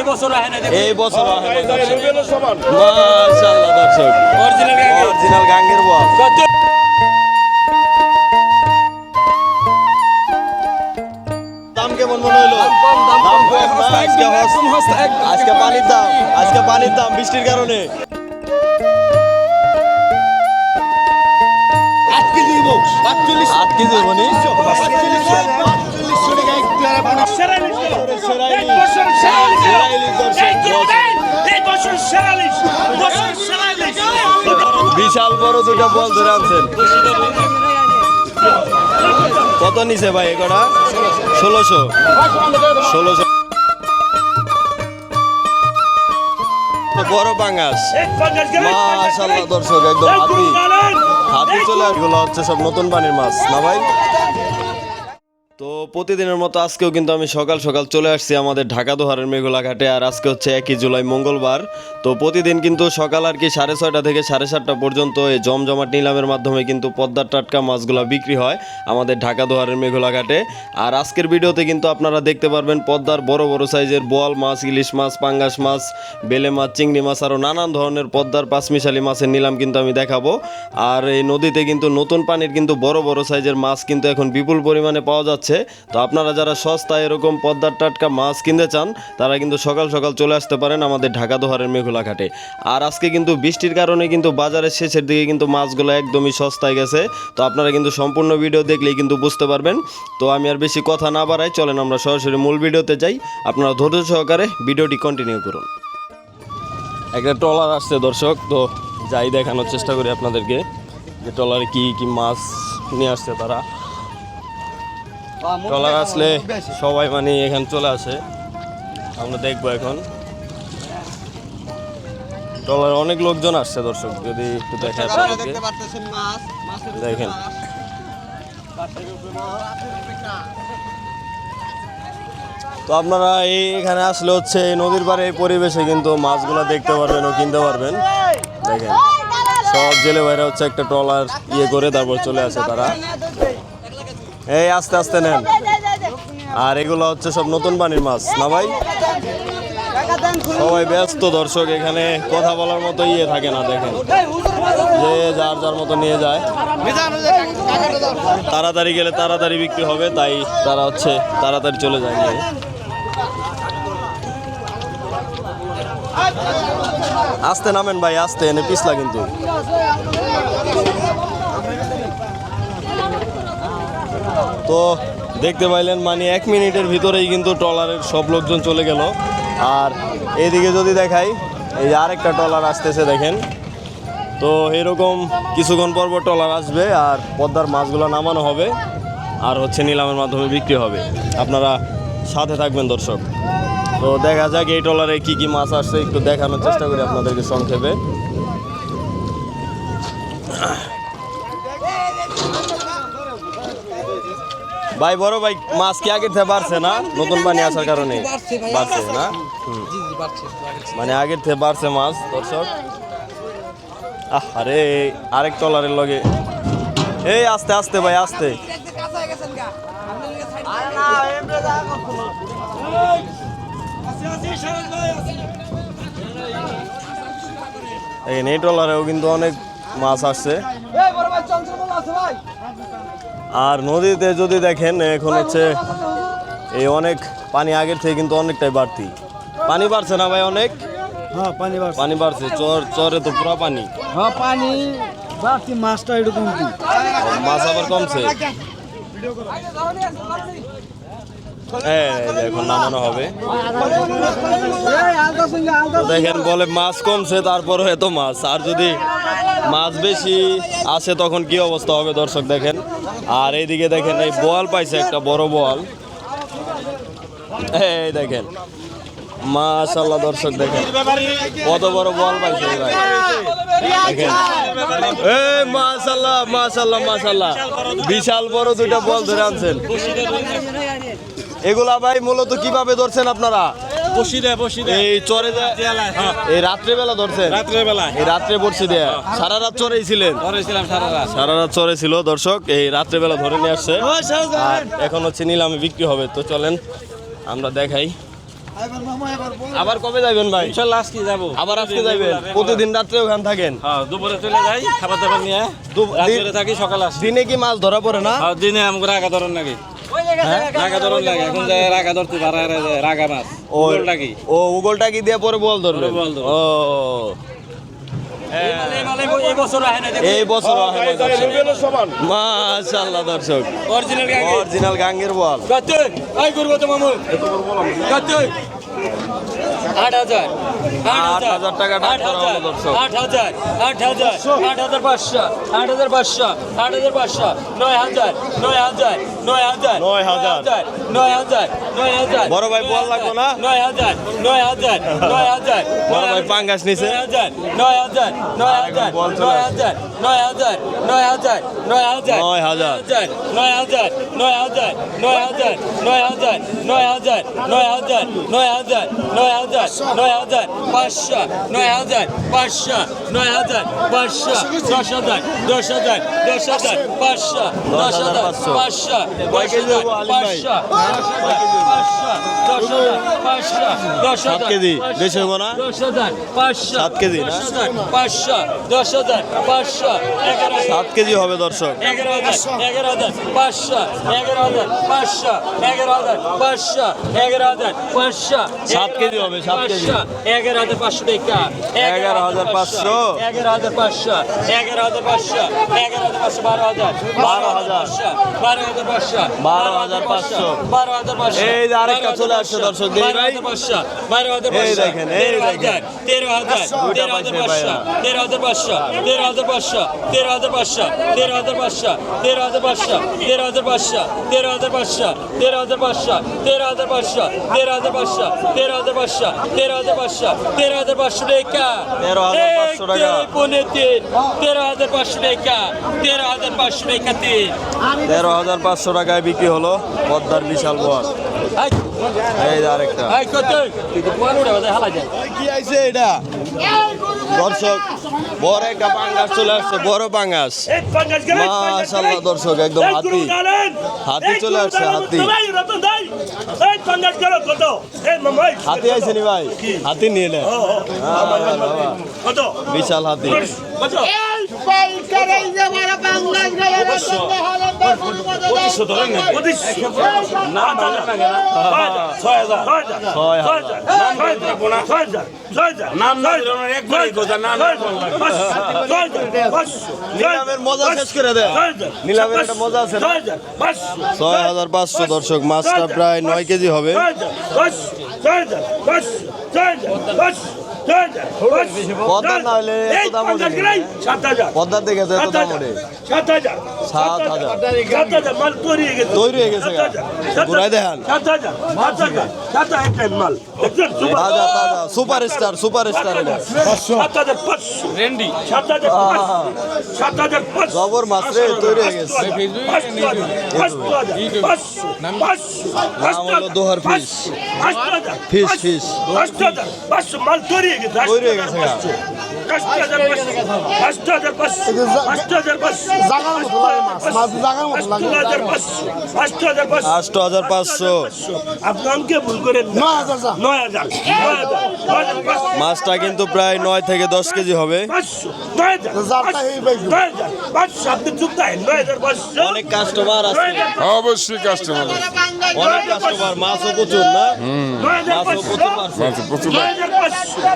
এই বছর আহে না এই বছর সমান মাশাআল্লাহ দর্শক অরিজিনাল গাঙ্গে অরিজিনাল গাঙ্গের বল দাম কেমন মনে হলো দাম কম না আজকে আজকে পানির দাম আজকে পানির দাম বৃষ্টির কারণে আট কেজি মানে বিশাল বড় দুটা বল ধরে আনছেন। কত নিছে ভাই এগোটা ষোলোশো। ষোলোশো। বড় বাঙ্গাস মাশাল্লাহ দর্শক একদম হাতি। হাতি চলে এগুলো হচ্ছে সব নতুন পানির মাছ না ভাই? তো প্রতিদিনের মতো আজকেও কিন্তু আমি সকাল সকাল চলে আসছি আমাদের ঢাকা দোহারের মেঘলা ঘাটে আর আজকে হচ্ছে একই জুলাই মঙ্গলবার। তো প্রতিদিন কিন্তু সকাল আর কি সাড়ে ছয়টা থেকে সাড়ে সাতটা পর্যন্ত এই জমজমাট নিলামের মাধ্যমে কিন্তু পদ্মার টাটকা মাছগুলো বিক্রি হয় আমাদের ঢাকা দোহারের মেঘলা ঘাটে আর আজকের ভিডিওতে কিন্তু আপনারা দেখতে পারবেন পদ্মার বড় বড় সাইজের বোয়াল মাছ, ইলিশ মাছ, পাঙ্গাস মাছ, বেলে মাছ, চিংড়ি মাছ আরও নানান ধরনের পদ্মার পাঁচমিশালি মাছের নিলাম কিন্তু আমি দেখাবো। আর এই নদীতে কিন্তু নতুন পানির কিন্তু বড় বড় সাইজের মাছ কিন্তু এখন বিপুল পরিমাণে পাওয়া যাচ্ছে। তো আপনারা যারা সস্তায় এরকম পদ্মার টাটকা মাছ কিনতে চান, তারা কিন্তু সকাল সকাল চলে আসতে পারেন আমাদের ঢাকা দোহারের মেঘলা ঘাটে। আর আজকে কিন্তু বৃষ্টির কারণে কিন্তু বাজারের শেষের দিকে কিন্তু মাছগুলো একদমই সস্তায় গেছে। তো আপনারা কিন্তু সম্পূর্ণ ভিডিও দেখলেই কিন্তু বুঝতে পারবেন। তো আমি আর বেশি কথা না বাড়াই, চলেন আমরা সরাসরি মূল ভিডিওতে যাই। আপনারা ধৈর্য সহকারে ভিডিওটি কন্টিনিউ করুন। একটা ট্রলার আসছে দর্শক, তো যাই দেখানোর চেষ্টা করি আপনাদেরকে। যে ট্রলারে কী কী মাছ নিয়ে আসছে তারা। ট্রলার আসলে সবাই মানে এখানে চলে আসে। আমরা দেখব এখন। ট্রলার অনেক লোকজন আসছে দর্শক যদি একটু আপনাদেরকে। দেখেন। তো আপনারা এই এখানে আসলে হচ্ছে এই নদীর পাড়ে এই পরিবেশে কিন্তু মাছগুলো দেখতে পারবেন ও কিনতে পারবেন। দেখেন। সব জেলে ভাইরা হচ্ছে একটা ট্রলার ইয়ে করে তারপর চলে আসে তারা। এই আস্তে আস্তে নেন। আর এগুলো হচ্ছে সব নতুন পানির মাছ না ভাই? সবাই ব্যস্ত দর্শক এখানে কথা বলার মতো ইয়ে থাকে না দেখেন। যে যার যার মতো নিয়ে যায়। তাড়াতাড়ি গেলে তাড়াতাড়ি বিক্রি হবে তাই তারা হচ্ছে তাড়াতাড়ি চলে যায় নিয়ে। আস্তে নামেন ভাই আস্তে এনে পিছলা কিন্তু। তো দেখতে পাইলেন মানে এক মিনিটের ভিতরেই কিন্তু ট্রলারের সব লোকজন চলে গেল। আর এইদিকে যদি দেখাই, এই আরেকটা ট্রলার আসতেছে দেখেন। তো এরকম কিছুক্ষণ পর পর ট্রলার আসবে আর পদ্মার মাছগুলো নামানো হবে আর হচ্ছে নিলামের মাধ্যমে বিক্রি হবে। আপনারা সাথে থাকবেন, দর্শক। তো দেখা যাক এই ট্রলারে কি কি মাছ আসছে, একটু দেখানোর চেষ্টা করি আপনাদেরকে সংক্ষেপে। ভাই বড় ভাই মাছ কি আগের থেকে বাড়ছে না? নতুন পানি আসার কারণে? বাড়ছে না? মানে আগের থেকে বাড়ছে মাছ দর্শক। আহ আরে আরেক টলারের লগে। এই আস্তে আস্তে ভাই আস্তে। এই ট্রলারেও কিন্তু অনেক মাছ আসছে। আর নদীতে যদি দেখেন এখন হচ্ছে এই অনেক পানি আগের থেকে কিন্তু অনেকটাই বাড়তি পানি বাড়ছে না ভাই অনেক হ্যাঁ পানি বাড়ছে পানি বাড়ছে চর চরে তো পুরো পানি হ্যাঁ পানি বাড়তি মাছটা একটু মাছ আবার কমছে হ্যাঁ এখন নামানো হবে। দেখেন, বলে মাছ কমছে, তারপরও এত মাছ। আর যদি মাছ বেশি আসে, তখন কি অবস্থা হবে দর্শক দেখেন? আর এইদিকে দেখেন, এই বোয়াল পাইছে একটা বড় বোয়াল এই দেখেন মাশাল্লাহ দর্শক দেখেন, কত বড় বোয়াল পাইছে ভাই দেখেন, এই মাশাল্লাহ মাশাল্লাহ মাশাল্লাহ বিশাল বড় দুইটা বল ধরে আনছেন। এগুলা ভাই মূলত কীভাবে ধরছেন আপনারা? বসি দে বসি দে এই চরে যা- এই রাত্রে বেলা ধরছেন রাত্রে এই রাত্রে পড়ছে দেয়া। সারা রাত চরেই ছিলেন? ধরেছিলাম সারা রাত। সারা রাত চরে ছিল দর্শক। এই রাত্রে বেলা ধরে নিয়ে আসছে। আর এখন হচ্ছে নিলামে বিক্রি হবে। তো চলেন আমরা দেখাই। আবার কবে যাবেন ভাই? ইনশাল্লাহ আজকে যাব। আবার আজকে যাবেন প্রতিদিন রাত্রে ওখানে থাকেন? হ্যাঁ দুপুরে চলে যাই খাবার দাবার নিয়ে। রাত্রে থাকি সকালে আসি। দিনে কি মাছ ধরা পড়ে না? দিনে আমাকে রাগা ধরন লাগে হ্যাঁ? ও উগলটা কি দিয়ে পরে বল ধরবে বল ও। এই বছর দর্শক অরিজিনাল গাঙ্গের বল আট হাজার আট হাজার টাকা আট হাজার। আট হাজার আট হাজার আট হাজার পাঁচশো আট হাজার পাঁচশো আট হাজার পাঁচশো নয় হাজার নয় হাজার নয় হাজার নয় হাজার। নয় হাজার নয় হাজার বড় ভাই বল লাগবো না? নয় হাজার নয় হাজার নয় হাজার বড় ভাই পাঙ্গাস নিছে। নয় হাজার নয় হাজার নয় হাজার বল চলে নয় আসছে। হাজার নয় হাজার নয় হাজার নয় হাজার নয় হাজার। নয় হাজার নয় হাজার নয় হাজার নয় হাজার নয় হাজার নয় হাজার নয় হাজার নয় হাজার নয় হাজার পাঁচশো নয় হাজার পাঁচশো নয় হাজার পাঁচশো দশ হাজার দশ হাজার দশ হাজার পাঁচশো দশ হাজার পাঁচশো কয় দশ কেজি হাজার হব আলিম ভাই? পাঁচশো দশ হাজার পাঁচশো দশ সাত হাজার কেজি, বেশি হব না? সাত কেজি পাঁচশো দশ হাজার পাঁচশো সাত কেজি হবে দর্শক এগারো হাজার এগারো হাজার পাঁচশো এগারো হাজার পাঁচশো এগারো হাজার পাঁচশো এগারো হাজার পাঁচশো সাত কেজি হবে, সাত কেজি। এগারো হাজার পাঁচশো টাকা এগারো হাজার পাঁচশো। এগারো হাজার পাঁচশো এগারো হাজার পাঁচশো এগারো হাজার পাঁচশো বারো হাজার বারো হাজার। বারো হাজার পাঁচশো বারো হাজার পাঁচশো। বারো হাজার পাঁচশো এই আরেকটা চলে আসছে দর্শক, বারো ভাই। বারো হাজার পাঁচশো তেরো। হাজার তেরো হাজার তেরো হাজার পাঁচশো। তেরো হাজার পাঁচশো তেরো হাজার পাঁচশো তেরো হাজার পাঁচশো তেরো হাজার পাঁচশো তেরো হাজার পাঁচশো তেরো হাজার পাঁচশো তেরো হাজার পাঁচশো তেরো হাজার পাঁচশো তেরো হাজার পাঁচশো তেরো হাজার পাঁচশো তেরো হাজার পাঁচশো তেরো হাজার পাঁচশো তেরো হাজার পাঁচশো টাকা তেরো হাজার পাঁচশো টাকা। এই তিন তেরো হাজার পাঁচশো টাকা তেরো হাজার পাঁচশো টাকা তিন তেরো হাজার পাঁচশো টাকায় বিক্রি হলো পদ্মার বিশাল আই এই আরেকটা। এই কত? তুই তো পুয়ান উড়ে হালা যায়। কি আইছে এটা? দর্শক বড় একটা পাঙ্গাস চলে আসছে বড় পাঙ্গাস মাশাআল্লাহ দর্শক একদম হাতি হাতি চলে আসছে, হাতি। হাতি আইছে নি ভাই হাতি নিয়ে নেন বিশাল হাতি ছয় হাজার নিলামের মজা শেষ করে দেন নিলামের একটা মজা আছে ছয় হাজার পাঁচশো দর্শক মাছটা প্রায় নয় কেজি হবে। পদ্মার না হলে দাম পদ্মার দিকে যায় দাম ওঠে সাত হাজার সাত হাজার মাল তৈরি হয়ে গেছে। তৈরি হয়ে গেছে ঘুরাই দেখান। সাত হাজার সাত হাজার সাত হাজার মাল। তাজা তাজা সুপার স্টার সুপার স্টার এটা সাত হাজার পাঁচশো। রেন্ডি সাত হাজার সাত হাজার পাঁচশো। জবর মাছ রে তৈরি হয়ে গেছে। নাম হলো দোহার ফিস ফিস ফিস পাঁচশো মাল তৈরি মাছটা কিন্তু প্রায় নয় থেকে দশ কেজি হবে। অনেক কাস্টমার আছে অবশ্যই কাস্টমার অনেক কাস্টমার মাছও প্রচুর না? প্রচুর প্রচুর।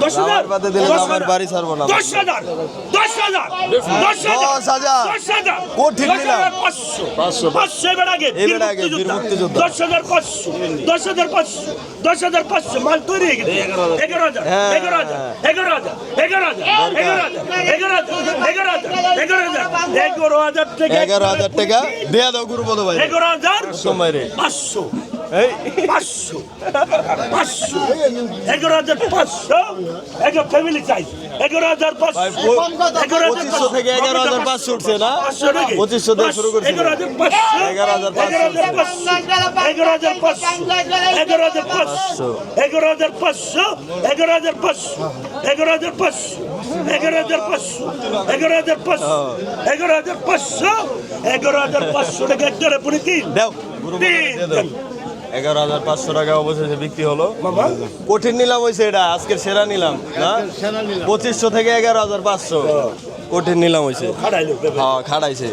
নয় হাজার পাঁচশো নয় হাজার পাঁচশো দশ হাজার? জামার পাতে দিলে দশ জামার হাজার, বাড়ি ছাড়বো না। দশ হাজার। দশ হাজার। দশ হাজার। দশ হাজার। দশ হাজার। কঠিন দশ নিলাম। হাজার পাঁচশো। পাঁচশো এবার আগে। এবার বীর আগে, বীর মুক্তিযোদ্ধা। মুক্তিযোদ্ধা। দশ হাজার পাঁচশো। দশ হাজার পাঁচশো। দশ হাজার পাঁচশো। মাল তৈরি হয়ে গেছে। এগারো হাজার। এগারো হাজার। এগারো হাজার। এগারো হাজার। এগারো হাজার। এগারো হাজার। এগারো হাজার। এগারো হাজার। এগারো হাজার। থেকে এগারো হাজার টাকা। দেয়া দাও গুরুপদ ভাই। এগারো হাজার সময় রে। পাঁচশো। পাঁচশো পাঁচশো এগারো হাজার পাঁচশো এগারো ফ্যামিলি চাই এগারো হাজার পাঁচশো পঁচিশশো থেকে এগারো হাজার পাঁচশো উঠছে না? পঁচিশশো থেকে শুরু করছিল এগারো হাজার পাঁচশো এগারো হাজার পাঁচশো। এগারো হাজার পাঁচশো এগারো হাজার পাঁচশো এগারো হাজার পাঁচশো এগারো হাজার পাঁচশো এগারো হাজার পাঁচশো এগারো হাজার পাঁচশো এগারো হাজার পাঁচশো এগারো হাজার পাঁচশো এগারো হাজার পাঁচশো টাকা একটা পরে তিন দাও। এগারো হাজার পাঁচশো টাকা অবশেষে বিক্রি হলো। কঠিন নিলাম হয়েছে এটা আজকের সেরা নিলাম না? পঁচিশশো থেকে এগারো হাজার পাঁচশো। কঠিন নিলাম হয়েছে হ্যাঁ খাড়াইছে।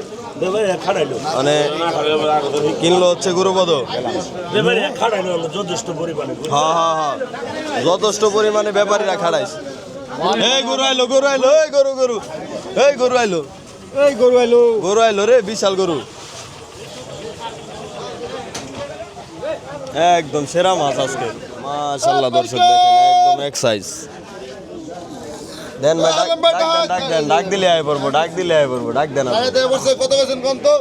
মানে কিনলো হচ্ছে গুরুপদ। যথেষ্ট পরিমাণে। হ্যাঁ হ্যাঁ হ্যাঁ। যথেষ্ট পরিমাণে ব্যাপারীরা খাড়াইছে। এই গরু আইলো গরু আইলো এই গরু গরু। এই গরু আইলো। এই গরু আইলো। গরু আইলো রে বিশাল গরু। একদম সেরা মাছ আজকে। মাশাল্লাহ দর্শক দেখেন একদম এক সাইজ দেন ভাই ডাক- ডাক দেন, ডাক দিলে আয় পড়ব ডাক দিলে আয় পড়ব ডাক দেন আপনি। কত বেছেন কোন তো?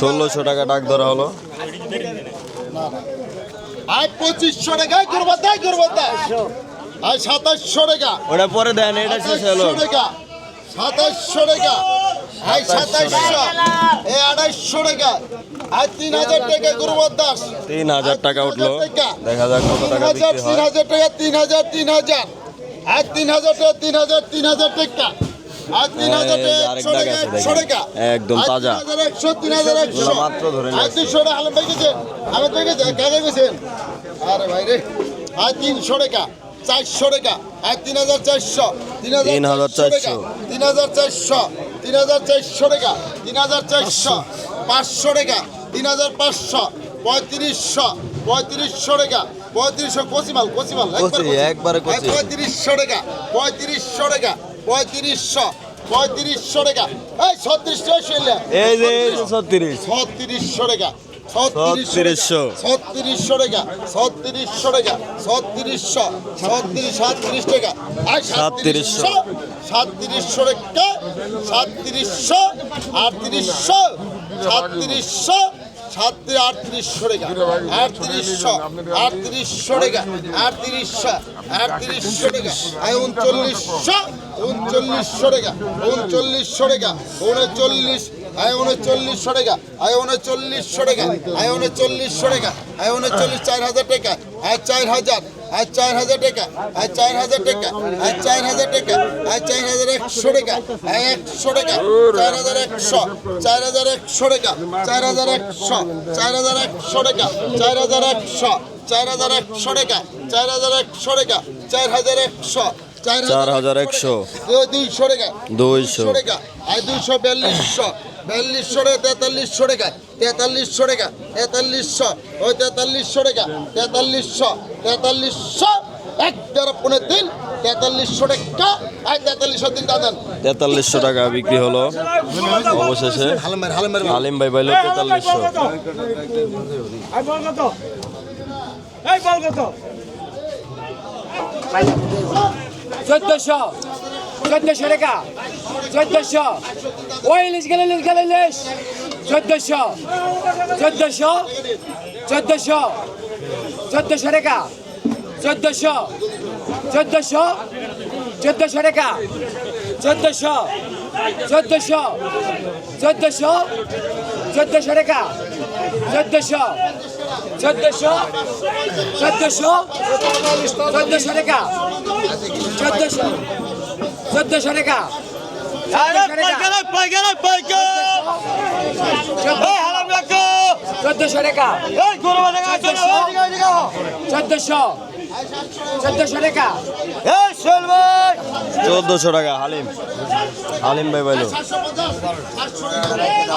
ষোলোশো টাকা ডাক ধরা হলো। আয় পঁচিশশো টাকা করব তাই করব তাই আয় সাতাশশো টাকা। ওটা পরে দেন এটা শেষ হলো। টাকা। সাতাশশো টাকা। আই সাতাশশো এ আড়াইশো টাকা। আর তিন হাজার টাকা গুরুবর দাস। তিন হাজার টাকা উঠল। দেখা যাক কত টাকা হাজার তিন হাজার টাকা তিন হাজার তিন হাজার। আর তিন হাজার টাকা তিন হাজার তিন হাজার টাকা। একদম তাজা। মাত্র ধরে আরে ভাই রে। আর তিনশো টাকা চারশো টাকা। তিন হাজার চারশো তিন হাজার চারশো। তিন হাজার চারশো তিন হাজার চারশো টাকা তিন হাজার চারশো পাঁচশো টাকা তিন হাজার পাঁচশো পঁয়ত্রিশশো পঁয়ত্রিশশো টাকা পঁয়ত্রিশশো কচিমাল কচিমাল কচি, একবারে কচি। পঁয়ত্রিশশো টাকা পঁয়ত্রিশশো টাকা পঁয়ত্রিশশো পঁয়ত্রিশশো টাকা এই ছত্রিশশো এই ছত্রিশ ছত্রিশশো টাকা ছত্রিশশো। ছত্রিশশো টাকা ছত্রিশশো টাকা ছত্রিশশো ছত্রিশ সাতত্রিশ টাকা আর সাতত্রিশশো। সাতত্রিশশো টাকা সাতত্রিশশো আটত্রিশশো সাতত্রিশশো সাতত্রিশ আটত্রিশশো টাকা আটত্রিশশো আটত্রিশশো টাকা আটত্রিশশো আটত্রিশশো টাকা উনচল্লিশশো উনচল্লিশশো টাকা উনচল্লিশশো টাকা উনচল্লিশ আয় উনচল্লিশশো টাকা আয় উনচল্লিশশো টাকা আয় উনচল্লিশশো টাকা আয় উনচল্লিশ চার হাজার টাকা আয় চার হাজার আয় চার হাজার টাকা আয় চার হাজার টাকা আয় চার হাজার টাকা আয় চার হাজার একশো টাকা আয় একশো টাকা চার হাজার একশো চার হাজার একশো টাকা চার হাজার একশো চার হাজার একশো টাকা চার হাজার একশো চার হাজার একশো টাকা চার হাজার একশো টাকা চার হাজার একশো চার হাজার একশো দুইশো টাকা দুইশো টাকা আর দুইশো বিয়াল্লিশশো বিয়াল্লিশশো টাকা তেতাল্লিশশো টাকা তেতাল্লিশশো টাকা তেতাল্লিশশো ওই তেতাল্লিশশো টাকা তেতাল্লিশশো তেতাল্লিশশো এক তেরো পনেরো দিন তেতাল্লিশশো টাকা আর তেতাল্লিশশো দিন। দাদান তেতাল্লিশশো টাকা বিক্রি হলো অবশেষে। হালমার হালমার আলিম ভাই পাইলো তেতাল্লিশশো। এই বল কত? চোদ্দশো চোদ্দশো টাকা, চোদ্দশো। ওই ইলিশ গেলে ইলিশ গেলে ইলিশ চোদ্দশো চোদ্দশো চোদ্দশো চোদ্দশো টাকা, চোদ্দশো চোদ্দশো চোদ্দশো টাকা, চোদ্দশো চোদ্দশো চোদ্দশো চোদ্দশো টাকা, চোদ্দশো চোদ্দশো চোদ্দশো চোদ্দশো টাকা। চোদ্দশো টাকা। চোদ্দশো। চোদ্দশো টাকা। চোদ্দশো। টাকা। হালিম। হালিম ভাই পাইলো চব্বিশশো এটা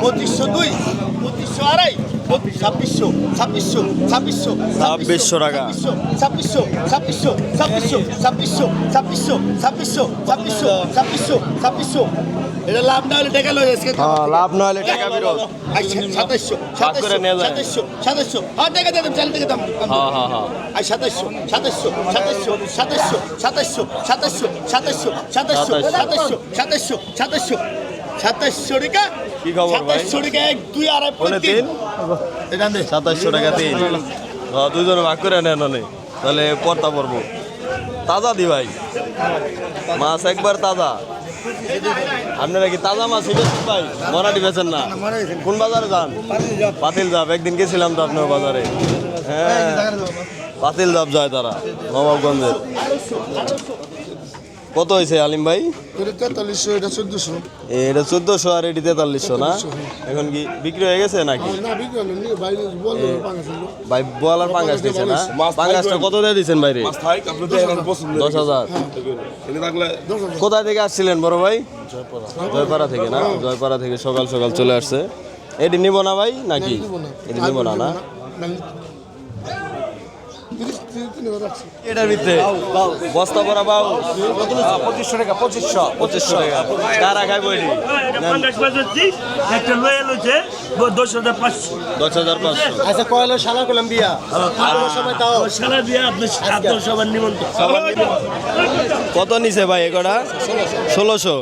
পঁচিশশো দুই পঁচিশশো আড়াই ছাব্বিশশো ছাব্বিশশো ছাব্বিশশো ছাব্বিশশো টাকা। ছাব্বিশশো ছাব্বিশশো ছাব্বিশশো ছাব্বিশশো ছাব্বিশশো ছাব্বিশশো ছাব্বিশশো ছাব্বিশশো ছাব্বিশশো এটা লাভ না হলে টাকা লয়ে আজকে হ্যাঁ লাভ না হলে টাকা বিরোধ যায়। সাতাইশশো সাতাইশশো হ্যাঁ টাকা দেন চাল টাকা দাম হ্যাঁ হ্যাঁ হ্যাঁ আই সাতাইশশো সাতাইশশো সাতাইশশো সাতাইশশো সাতাইশশো সাতাইশশো সাতাইশশো সাতাইশশো টাকা। কি খবর ভাই? টাকা এক দুই আড়াই তিন। সাতাশশো টাকা তিন। ভাগ করে নেন অনেক তাহলে পড়তা পড়ব তাজা দি ভাই। মাছ একবার তাজা। আপনারা কি তাজা মাছ বেছেন ভাই? মরাটি বেছেন না? কোন বাজারে যান? পাতিল জাপ একদিন গেছিলাম তো আপনার বাজারে। হ্যাঁ। পাতিল জাপ যায় তারা নবাবগঞ্জের। কত হয়েছে আলিম ভাই? এটা তেতাল্লিশশো এটা চোদ্দশো। এ, এটা চোদ্দশো আর এটি তেতাল্লিশশো না? এখন কি বিক্রি হয়ে গেছে নাকি? ভাই বোয়ালার পাঙ্গাস দিচ্ছে না? পাঙ্গাসটা কত দিয়ে দিচ্ছেন বাইরে দশ হাজার। কোথায় থেকে আসছিলেন বড় ভাই? জয়পাড়া। থেকে না? জয়পাড়া থেকে সকাল সকাল চলে আসছে। এটি নিব না ভাই নাকি? এটি নিব না না। এটার ভিতরে বস্তা ভরা বাউ পঁচিশশো টাকা পঁচিশশো পঁচিশশো টাকা। কারা একটা লয়ে লইছে দশ হাজার পাঁচশো। দশ হাজার পাঁচশো। আচ্ছা কয়লো শালা করলাম বিয়া? সময় তাও? সারা দিয়ে আপনি সাত সবার নিমন্ত্রণ। কত নিছে ভাই এগোটা? ষোলোশো।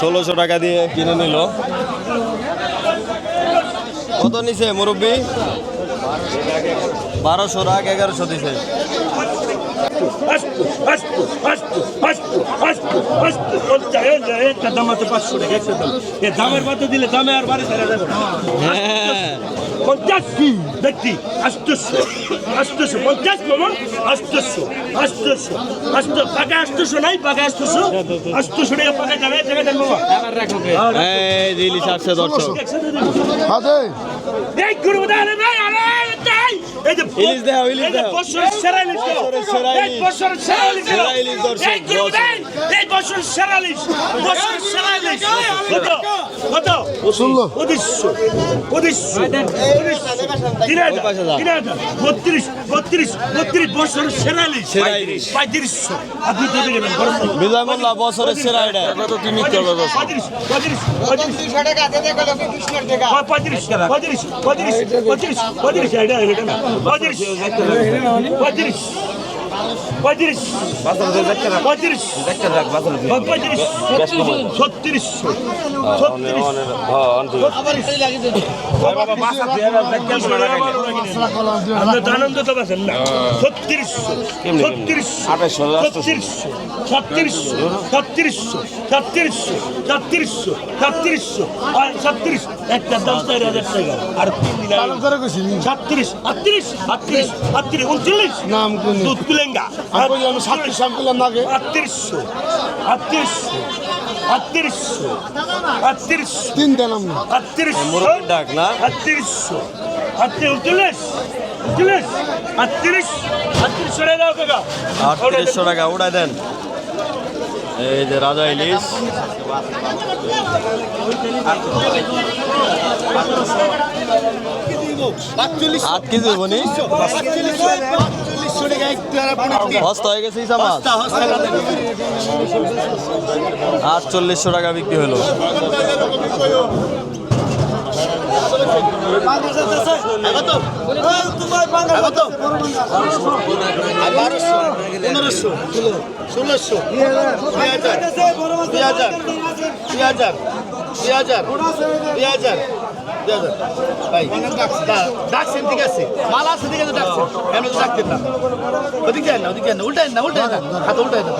ষোলোশো টাকা দিয়ে কিনে নিল। কত নিছে মুরব্বী? বারোশো রাগ এগারোশো দিছে। দামের দিলি সাতশো দশশো এই যে ইলিশ দেও, ইলিশ এই যে দেও। বছরের সেরা ইলিশ সেরা এই ইলিশ। বছরের সেরা ইলিশ। সেরা ইলিশ দর্শক, এই গুরু এই বছরের সেরা ইলিশ বছরের সেরা ইলিশ। কত? কত? ষোলো উদ্দেশ্য উদ্দেশ্য তিন হাজার। তিন হাজার। বত্রিশ। বত্রিশ বত্রিশ বছরের সেরা ইলিশ। পঁয়ত্রিশশো আপনি গরম মশলা। বিজয় মোল্লা বছরের সেরা এটা। তুমি পঁয়ত্রিশ পঁয়ত্রিশ পঁয়ত্রিশ। পঁয়ত্রিশ পঁয়ত্রিশ পঁয়ত্রিশ পঁয়ত্রিশ পঁয়ত্রিশ। পঁয়ত্রিশ। পঁয়ত্রিশ। পঁয়ত্রিশ। ছত্রিশ। আনন্দ তো পাচ্ছেন না। ছত্রিশ। ছত্রিশ। ছত্রিশ। ছত্রিশ। ছত্রিশ। ছত্রিশ। ছত্রিশ। ছত্রিশ। ছত্রিশ। একটা দশ চার হাজার টাকা। আর তিন দিন ছত্রিশ। আটত্রিশ। আটত্রিশ। আটত্রিশ। উনচল্লিশ। নাম কোন? দুধ তুলেঙ্গা আমি বলি আমি সাতত্রিশ আমি করলাম না আগে। আটত্রিশশো আটত্রিশশো আটত্রিশশো আটত্রিশশো। তিন দেন আমি। আটত্রিশশো মুরব্বীর ডাক না? আটত্রিশশো। আটত্রিশ উনচল্লিশ উনচল্লিশ আটত্রিশ আটত্রিশ সরে কাকা। আটত্রিশশো টাকা উড়াই দেন। এই যে রাজা ইলিশ। আট কেজি বনি হস্ত হয়ে গেছে ইসা মাছ আটচল্লিশশো টাকা বিক্রি হলো। পনেরোশো ষোলোশো দুই হাজার দুই হাজার দুই হাজার দুই হাজার দুই হাজার। ডাকছেন ঠিক আছে মাল আছে ঠিক আছে ডাকছেন এমনি তো ডাকতেন না ওদিকে আন না ওদিকে আন না উল্টায় না উল্টায় না হাত উল্টায় না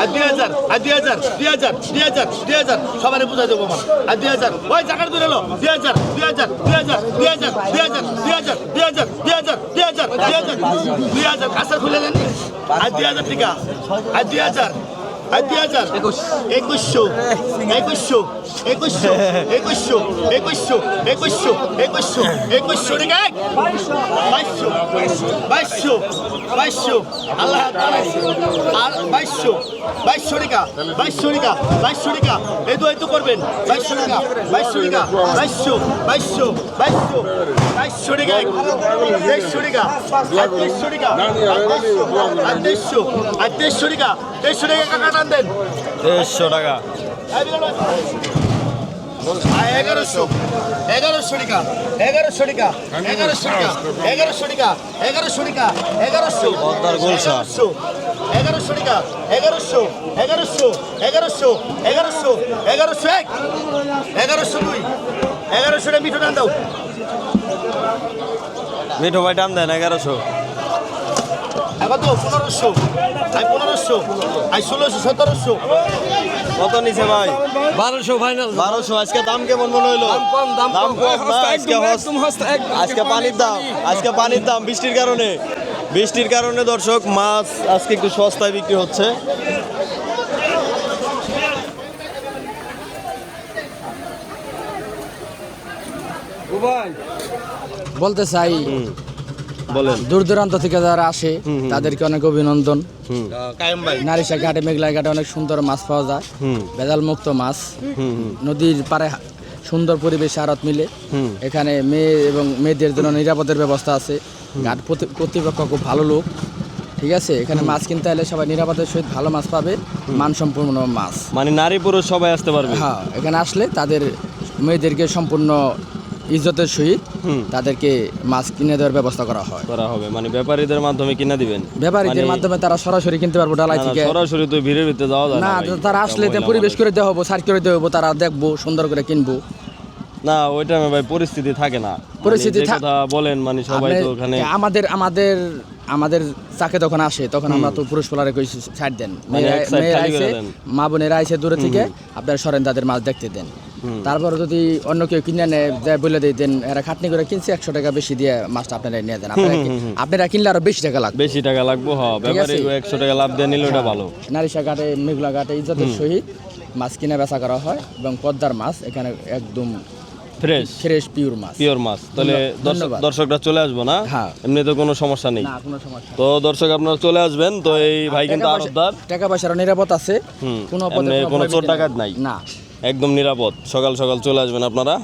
আর দুই হাজার আর দুই হাজার দুই হাজার দুই হাজার দুই হাজার সবাই বুঝাই দেবো আমার আর দুই হাজার ওই জায়গাটা ধরে এলো দুই হাজার দুই হাজার দুই হাজার দুই হাজার দুই হাজার দুই হাজার দুই হাজার দুই হাজার দুই হাজার দুই হাজার দুই হাজার কাঁচা খুলে দেন আর দুই হাজার টিকা আর দুই হাজার দুই হাজার একুশশো। একুশশো। একুশশো। একুশশো। একুশশো। একুশশো। একুশশো। একুশশো। টাকা বাইশশো। বাইশশো। বাইশশো। আল্লাহ আর বাইশশো। বাইশশো টাকা। বাইশশো টাকা। বাইশশো টাকা। এই তো এই করবেন। বাইশশো টাকা। বাইশশো টাকা। বাইশশো। বাইশশো। বাইশশো। বাইশশো টাকা। তেইশশো টাকা। আর তেইশশো টাকা। আর তেইশশো আর টাকা। টাকা দেন দেড়শো টাকা। এগারোশো। এগারোশো টাকা এগারোশো টাকা এগারোশো টাকা এগারোশো টাকা এগারোশো টাকা এগারোশো। পদ্মার গোলসা। এগারোশো। টাকা এগারোশো এগারোশো এগারোশো এগারোশো এগারোশো এক এগারোশো দুই এগারোশোটা মিঠো টান দাও মিঠো ভাই টান দেন এগারোশো। এবার তো পনেরোশো। আই পনেরোশো। আই ষোলোশো সতেরোশো। কত নিছে ভাই? বারোশো ফাইনাল বারোশো আজকে দাম কেমন মনে হইল? দাম আজকে পানির দাম আজকে পানির দাম বৃষ্টির কারণে। বৃষ্টির কারণে দর্শক মাছ আজকে একটু সস্তায় বিক্রি হচ্ছে। বলতে চাই বলেন। দূর দূরান্ত থেকে যারা আসে তাদেরকে অনেক অভিনন্দন। নারিশা ঘাটে মেঘলা ঘাটে অনেক সুন্দর মাছ পাওয়া যায়। ভেজাল মুক্ত মাছ। নদীর পারে সুন্দর পরিবেশ আড়ত মিলে। এখানে মেয়ে এবং মেয়েদের জন্য নিরাপদের ব্যবস্থা আছে। ঘাট প্রতি- কর্তৃপক্ষ খুব ভালো লোক। ঠিক আছে? এখানে মাছ কিনতে হলে সবাই নিরাপদের সহিত ভালো মাছ পাবে। মানসম্পন্ন মাছ। মানে নারী পুরুষ সবাই আসতে পারবে। হ্যাঁ এখানে আসলে তাদের মেয়েদেরকে সম্পূর্ণ ইজ্জতের সহিত তাদেরকে মাছ কিনে দেওয়ার ব্যবস্থা করা হয়। করা হবে মানে ব্যাপারীদের মাধ্যমে কিনা দিবেন। ব্যাপারীদের মানে- মাধ্যমে তারা সরাসরি কিনতে পারব ডালাই থেকে। সরাসরি তো ভিড়ের ভিতরে যাওয়া যায় না না তারা আসলে তে পরিবেশ করে দেওয়া হব সার করে দেওয়া হব তারা দেখব সুন্দর করে কিনবো। না ওই টাইমে ভাই পরিস্থিতি থাকে না। পরিস্থিতি মানে থা- কথা বলেন মানে সবাই তো ওখানে আমাদের আমাদের আমাদের চাকে তখন আসে তখন আমরা তো পুরুষ পোলারে কই ছাড় দেন। মানে মেয়েরা- আইছে, দেন। মা বোনেরা আইসে দূরে থেকে আপনার সরেন তাদের মাছ দেখতে দেন। তারপর যদি অন্য কেউ কিনে নেয় বলে দিয়ে দেন এরা খাটনি করে কিনছে একশো টাকা বেশি দিয়ে মাছটা আপনারা নিয়ে দেন আপনারা কিনলে আরও বেশি টাকা লাগবে। বেশি টাকা লাগবো হ্যাঁ একশো টাকা লাভ দিয়ে নিলে ওটা ভালো। নারিশা ঘাটে মেঘলা ঘাটে ইজ্জতের সহিত মাছ কিনে বেচা করা হয় এবং পদ্মার মাছ এখানে একদম ফ্রেশ ফ্রেশ পিওর মাছ। পিওর মাছ। তাহলে দর্শক- দর্শকরা চলে আসব না? হ্যাঁ। এমনি তো কোনো সমস্যা নেই। তো দর্শক আপনারা চলে আসবেন তো এই ভাই কিন্তু টাকা পয়সার নিরাপদ আছে। কোনো কোনো চোর ডাকাত নাই? না। একদম নিরাপদ। সকাল সকাল চলে আসবেন আপনারা।